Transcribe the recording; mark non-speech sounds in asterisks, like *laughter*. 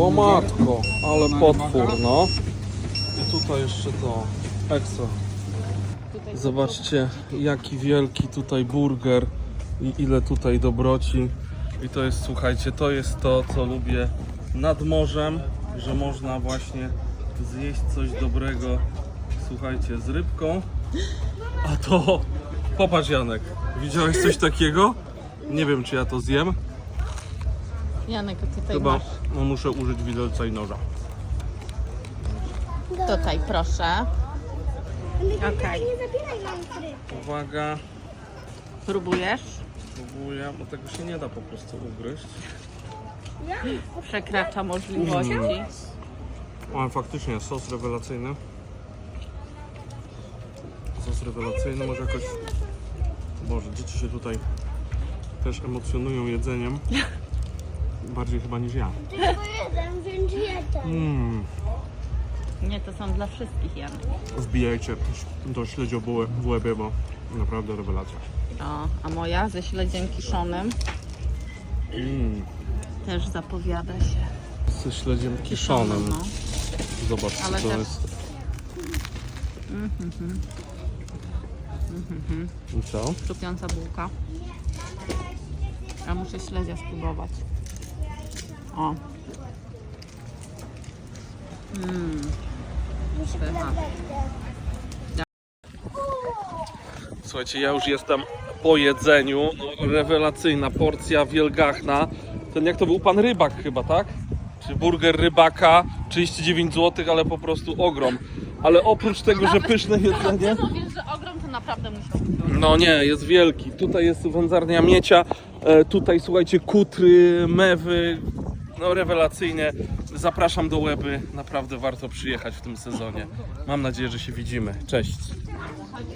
O matko, ale potwór, no. I tutaj jeszcze to ekstra. Zobaczcie, jaki wielki tutaj burger i ile tutaj dobroci. I to jest, słuchajcie, to jest to, co lubię nad morzem, że można właśnie zjeść coś dobrego, słuchajcie, z rybką. A to, popatrz Janek, widziałeś coś takiego? Nie wiem, czy ja to zjem. Janek, tutaj Chyba masz. no, muszę użyć widelca i noża. Tutaj, proszę. Okej. Nie zabieraj nam gry. Uwaga, Próbujesz? próbuję, bo tego się nie da po prostu ugryźć. Przekracza możliwości. O, faktycznie, sos rewelacyjny. Sos rewelacyjny, może jakoś... Boże, dzieci się tutaj też emocjonują jedzeniem. *laughs* Bardziej chyba niż ja. Tylko jeden, więc jeden. Mm, Nie, to są dla wszystkich, Janek. wbijajcie do śledziobuły w łebie, bo naprawdę rewelacja. O, a moja ze śledziem kiszonym Mm, też zapowiada się. ze śledziem kiszonym. no. Zobacz, Ale to też- jest. I co? Chrupiąca bułka. A muszę śledzia spróbować. O. Mmm. Pycha. Słuchajcie, ja już jestem po jedzeniu. No, rewelacyjna porcja wielgachna. Ten jak to był pan rybak chyba, tak? Czy burger rybaka 39 zł, ale po prostu ogrom. Ale oprócz tego, że pyszne jedzenie. Mówisz, że ogrom to naprawdę. No nie, jest wielki. Tutaj jest wędzarnia miecia. E, tutaj słuchajcie, kutry, mewy. No rewelacyjnie. Zapraszam do Łeby. Naprawdę warto przyjechać w tym sezonie. Mam nadzieję, że się widzimy. Cześć.